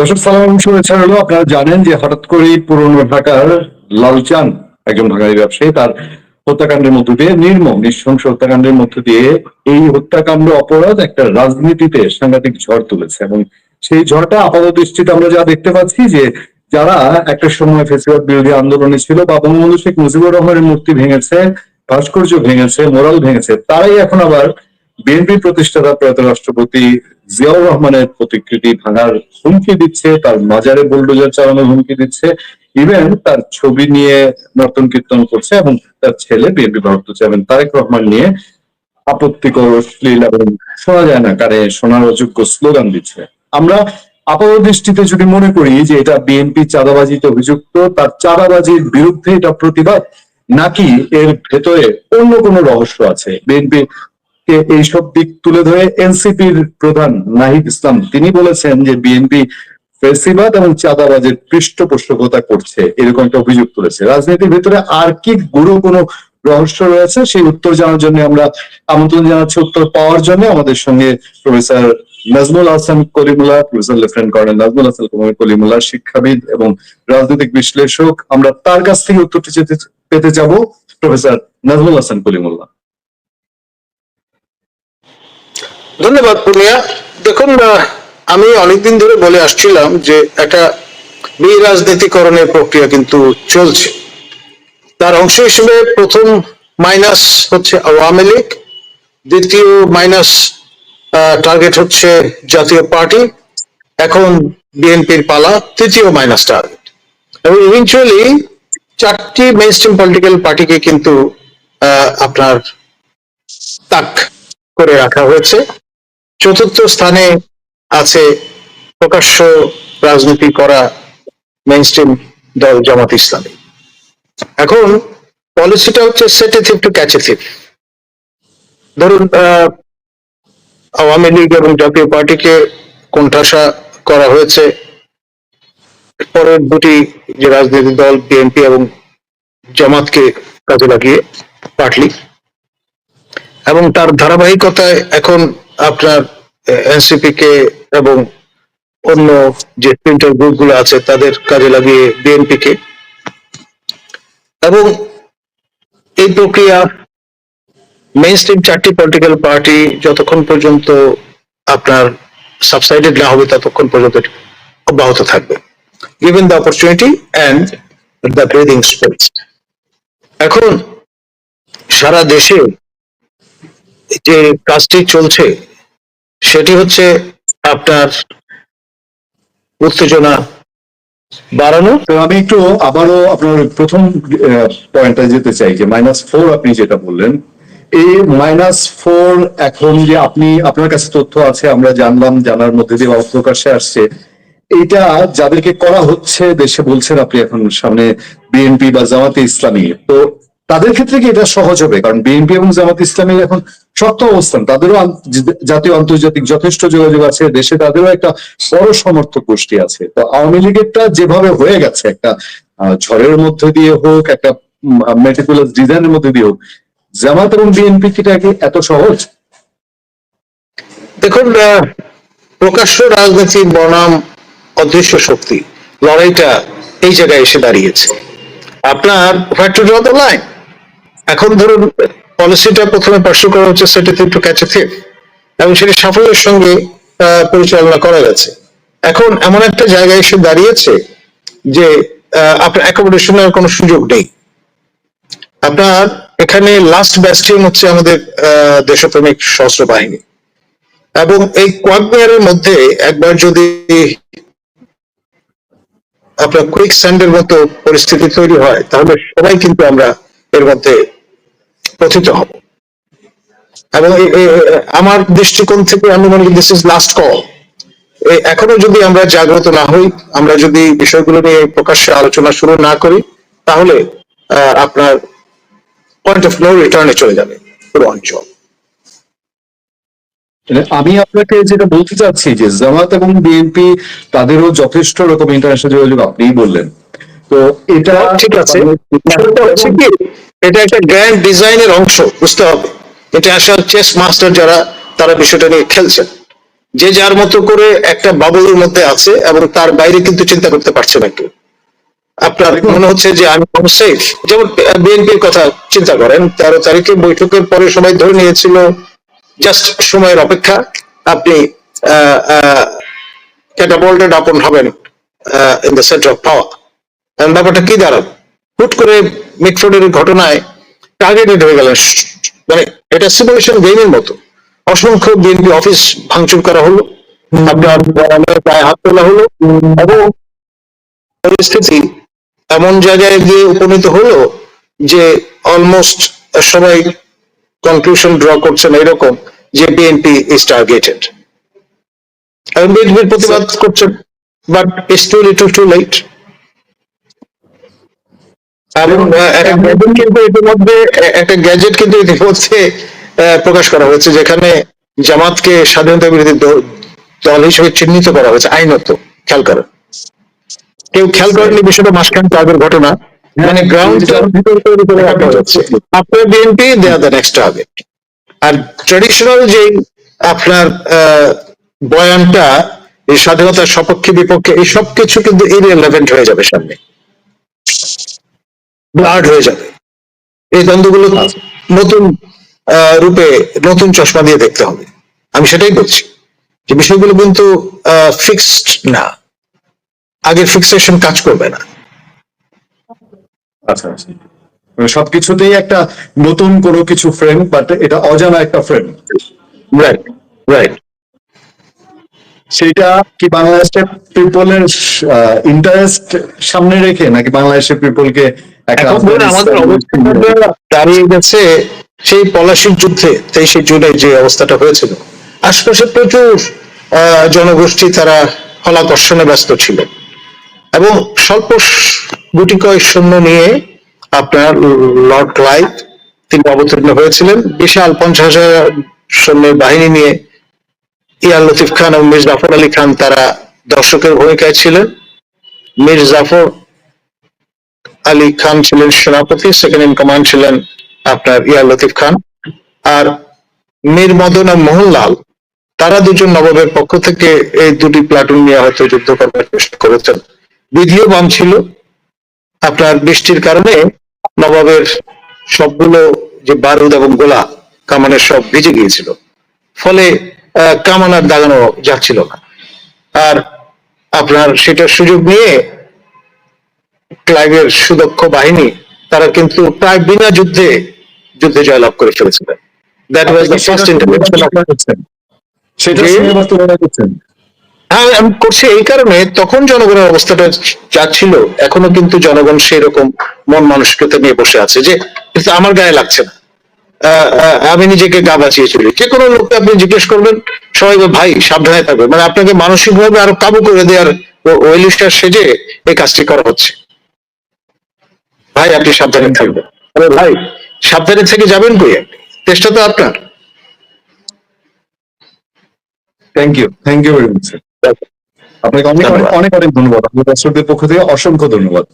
দর্শক, সালাম শুভেচ্ছা আপনারা জানেন যে হঠাৎ করেই পুরনো ঢাকার লালচান, একজন ঢাকারি ব্যবসায়ী, তার হত্যাকাণ্ডের মধ্য দিয়ে, নির্মম, নৃশংস হত্যাকাণ্ডের মধ্য দিয়ে এই হত্যাকাণ্ড অপরাধ একটা রাজনীতিতে সাংঘাতিক ঝড় তুলেছে। এবং সেই ঝড়টা আপাত দৃষ্টিতে আমরা যা দেখতে পাচ্ছি যে যারা একটা সময় ফেসিবাদ বিরোধী আন্দোলনে ছিল বা বঙ্গবন্ধু শেখ মুজিবুর রহমানের মূর্তি ভেঙেছে, ভাস্কর্য ভেঙেছে, মোরাল ভেঙেছে, তারাই এখন আবার বিএনপি প্রতিষ্ঠাতা প্রয়াত রাষ্ট্রপতি জিয়াউর রহমানের প্রতিকৃতি ভাঙার হুমকি দিচ্ছে, তার মাজারে বুলডোজার চালানোর হুমকি দিচ্ছে, ইভেন তার ছবি নিয়ে নর্তন কীর্তন করছে এবং তার ছেলে বিএনপি ভারত চেয়ারম্যান তারেক রহমান নিয়ে আপত্তিকর অশ্লীল এবং শোনা যায় না কারে শোনার অযোগ্য স্লোগান দিচ্ছে। আমরা আপাত দৃষ্টিতে যদি মনে করি যে এটা বিএনপি চাঁদাবাজিতে অভিযুক্ত, তার চাঁদাবাজির বিরুদ্ধে এটা প্রতিবাদ, নাকি এর ভেতরে অন্য কোনো রহস্য আছে? বিএনপি কে এইসব দিক তুলে ধরে এনসিপির প্রধান নাহিদ ইসলাম, তিনি বলেছেন যে বিএনপি ফেসিবাদ এবং চাঁদাবাজের পৃষ্ঠপোষকতা করছে, এরকম একটা অভিযোগ তুলেছে। রাজনীতির ভিতরে আর কি গুরু কোনো রহস্য রয়েছে, সেই উত্তর জানার জন্য আমরা আমন্ত্রণ জানাচ্ছি। উত্তর পাওয়ার জন্য আমাদের সঙ্গে professor Nazmul Hasan Kalimullah, professor lieutenant colonel Nazmul Hasan Kalimullah, শিক্ষাবিদ এবং রাজনৈতিক বিশ্লেষক। আমরা তার কাছ থেকে উত্তরটি পেতে যাব, প্রফেসর নাজমুল হাসান কলিমুল্লাহ। ধন্যবাদ, পূর্ণিয়া। দেখুন আমি অনেকদিন ধরে বলে আসছিলাম যে একটা বিরাজনীতিকরণের প্রক্রিয়া কিন্তু চলছে। তার অংশ হিসেবে প্রথম মাইনাস হচ্ছে আওয়ামী লীগ, দ্বিতীয় মাইনাস টার্গেট হচ্ছে জাতীয় পার্টি, এখন বিএনপির পালা তৃতীয় মাইনাস টার্গেট এবং ইভেনচুয়ালি চারটি মেইন স্ট্রিম পলিটিক্যাল পার্টিকে কিন্তু আপনার তাক করে রাখা হয়েছে। চতুর্থ স্থানে আছে প্রকাশ্য রাজনীতি করা মেইন স্ট্রিম দল জামাত ইসলামী। এখন পলিসিটা হচ্ছে set a thief to catch thief ধরুন আওয়ামী লীগ এবং জাতীয় পার্টিকে কোণঠাসা করা হয়েছে। পরের দুটি যে রাজনৈতিক দল বিএনপি এবং জামাতকে কাজে লাগিয়ে পার্টলি এবং তার ধারাবাহিকতায় এখন আপনার এনসিপি কে এবং অন্য যে প্রিন্টার গ্রুপগুলো আছে তাদের কাজে লাগিয়ে বিএনপি কে। এবং এই প্রক্রিয়া মেইন স্ট্রিম চারটি পলিটিক্যাল পার্টি যতক্ষণ পর্যন্ত আপনার সাবসাইডেড না হবে ততক্ষণ পর্যন্ত অব্যাহত থাকবে। Given the opportunity and the breathing space এখন সারা দেশে যে কাজটি চলছে সেটি হচ্ছে আপনার উত্তেজনা বাড়ানো। তো আমি একটু আবারও আপনার প্রথম পয়েন্টটা যেতে চাই যে মাইনাস ফোর আপনি যেটা বললেন, এই মাইনাস ফোর এখন যে আপনি, আপনার কাছে তথ্য আছে, আমরা জানলাম, জানার মধ্যে দিয়ে প্রকাশ্যে আসছে। এইটা যাদেরকে করা হচ্ছে, দেশে বলছেন আপনি এখন সামনে বিএনপি বা জামাতে ইসলামী। তো তাদের ক্ষেত্রে কি এটা সহজ হবে? কারণ বিএনপি এবং জামাত ইসলামীর এখন শক্ত অবস্থান। তাদেরও জাতীয় আন্তর্জাতিক যথেষ্ট যোগাযোগ আছে, দেশে তাদেরও একটা বড় সমর্থক গোষ্ঠী আছে। তো আওয়ামী লীগেরটা যেভাবে হয়ে গেছে, একটা ঝড়ের মধ্যে দিয়ে হোক, একটা মেটিকুলাস ডিজাইনের মধ্যে দিয়ে হোক, জামাত এবং বিএনপি কিটা কি এত সহজ? দেখুন প্রকাশ্য রাজনীতির বনাম অদৃশ্য শক্তি, লড়াইটা এই জায়গায় এসে দাঁড়িয়েছে। আপনার ফ্যাক্টরি ড্র দ্য লাইন এখন ধরুন পলিসিটা প্রথমে পার্সু করা হচ্ছে সেটা একটু ক্যাচে থিপ এবং সেটি সাফল্যের সঙ্গে পরিচালনা করা গেছে এখন এমন একটা জায়গায় এসে দাঁড়িয়েছে যে আপনার অ্যাকোমোডেশনের কোনো সুযোগ নেই। আপনার এখানে লাস্ট ব্যাস্টিয়ন হচ্ছে আমাদের দেশপ্রেমিক সশস্ত্র বাহিনী। এবং এই কোয়াগমিয়ারের মধ্যে একবার যদি আপনার কুইক স্যান্ডের মতো পরিস্থিতি তৈরি হয়, তাহলে সবাই কিন্তু আমরা এর মধ্যে পতিত হব। এবং আমার দৃষ্টিকোণ থেকে আমি মনে করি দিস ইজ লাস্ট কল এখনও যদি আমরা জাগ্রত না হই, আমরা যদি বিষয়গুলো নিয়ে প্রকাশ্যে আলোচনা শুরু না করি, তাহলে আপনার পয়েন্ট অফ নো রিটার্নে চলে যাবে পুরো অঞ্চল। মানে আমি আপনাকে যেটা বলতে চাচ্ছি যে জামাত এবং বিএনপি তাদেরও যথেষ্ট রকম ইন্টারন্যাশনাল যোগাযোগ আপনিই বললেন। তো এটা ঠিক আছে। হচ্ছে কি এটা একটা গ্র্যান্ড ডিজাইনের অংশ বুঝতে হবে। ইন্টারন্যাশনাল চেস মাস্টার যারা তারা বিষয়টা নিয়ে খেলছেন যে যার মতো করে একটা বাবলের মধ্যে আছে এবং তার বাইরে কিন্তু চিন্তা করতে পারছে না কেউ। আপনার মনে হচ্ছে যে আমি সেফ যেমন বিএনপির কথা চিন্তা করেন তেরো তারিখে বৈঠকের পরে সবাই ধরে নিয়েছিল জাস্ট সময়ের অপেক্ষা। আপনি ক্যাটাবোল্টেড আপন হবেন in the centre of power ব্যাপারটা কি দাঁড়াবে হুট করে মিটফোর্ডের ঘটনায় টার্গেটেড হয়ে গেলেন। মানে এটা সিমুলেশন গেমের মতো। অসংখ্য বিএনপি অফিস ভাঙচুর করা হলো। আপনার গায়ে হাত তোলা হলো। এবং পরিস্থিতি এমন জায়গায় গিয়ে উপনীত হলো যে অলমোস্ট সবাই কনক্লুশন ড্র করছেন এরকম যে বিএনপি ইজ টার্গেটেড এবং বিএনপির প্রতিবাদ করছেন but it's too little too late এবং আহ, একটা গ্যাজেট কিন্তু ইতিমধ্যে একটা গ্যাজেট কিন্তু ইতিমধ্যে প্রকাশ করা হয়েছে যেখানে জামাতকে স্বাধীনতা বিরোধী দল- হিসেবে চিহ্নিত করা হয়েছে আইনত খেয়াল করেন কেউ খেয়াল করেননি বিষয়টা মাসখান আগের ঘটনা। মানে গ্রাউন্ড ভিতর তৈরি করে রাখা হচ্ছে আপনার BNP they are the next target R traditional যে আপনার আহ, বয়ানটা এই স্বাধীনতার সপক্ষে বিপক্ষে এই সব কিছু কিন্তু ইররিলেভেন্ট হয়ে যাবে সামনে। ব্লাড হয়ে যাবে। এই দ্বন্দ্বগুলো নতুন রূপে নতুন চশমা দিয়ে দেখতে হবে। আমি সেটাই বলছি যে বিষয়গুলো কিন্তু ফিক্সড না। আগের ফিক্সেশন কাজ করবে না। আচ্ছা আচ্ছা। মানে সবকিছুতেই একটা নতুন কোনো কিছু ফ্রেম বাট এটা অজানা একটা ফ্রেম রাইট রাইট সেটা কি বাংলাদেশের পিপলের ইন্টারেস্ট সামনে রেখে নাকি বাংলাদেশের পিপলকে দাঁড়িয়ে গেছে সেই পলাশির যুদ্ধে তেইশে জুলাই যে অবস্থাটা হয়েছিল। আশপাশে প্রচুর জনগোষ্ঠী তারা হলাকর্ষণে ব্যস্ত ছিল। এবং স্বল্প গুটি কয়েক সৈন্য নিয়ে আপনার লর্ড ক্লাইভ তিনি অবতীর্ণ হয়েছিলেন। বিশাল পঞ্চাশ হাজার সৈন্যের বাহিনী নিয়ে ইয়ার লতিফ খান এবং মির জাফর আলী খান তারা দর্শকের ভূমিকায় ছিলেন। মীর জাফর আলী খান ছিলেন সেনাপতি সেকেন্ড ইন কমান্ড ছিলেন আপনার ইয়ার লতিফ খান। আর মীর মদন আর মোহনলাল, তারা দুজন নবাবের পক্ষ থেকে এই দুটি প্লাটুন নিয়ে হয়তো যুদ্ধ করবার চেষ্টা করেছেন। বিধিও বাম ছিল। আপনার বৃষ্টির কারণে নবাবের সবগুলো যে বারুদ এবং গোলা কামানের সব ভিজে গিয়েছিল। ফলে আহ, কামান আর দাগানো যাচ্ছিল না। আর আপনার সেটার সুযোগ নিয়ে ক্লাইভের সুদক্ষ বাহিনী তারা কিন্তু প্রায় বিনা যুদ্ধে যুদ্ধে জয়লাভ করে ফেলেছিলেন that was the first intervention সেটা হ্যাঁ আমি করছি এই কারণে তখন জনগণের অবস্থাটা যা ছিল এখনও কিন্তু জনগণ সেই রকম মন মানসিকতা নিয়ে বসে আছে যে কিন্তু আমার গায়ে লাগছে না। আমি নিজেকে গা বাঁচিয়ে চলি। যে কোনো লোককে আপনি জিজ্ঞেস করবেন সবাই ভাই সাবধানে থাকবে। মানে আপনাকে মানসিক ভাবে আরও কাবু করে দেওয়ার ওয়েলিস্টার সেজে এই কাজটি করা হচ্ছে। ভাই আপনি সাবধানে থাকবেন। আরে ভাই সাবধানে থেকে যাবেন কই আপনি? চেষ্টা তো আপনার। Thank you thank you very much আপনাকে অনেক। অনেক অনেক ধন্যবাদ। আপনার দর্শকদের পক্ষ থেকে অসংখ্য ধন্যবাদ।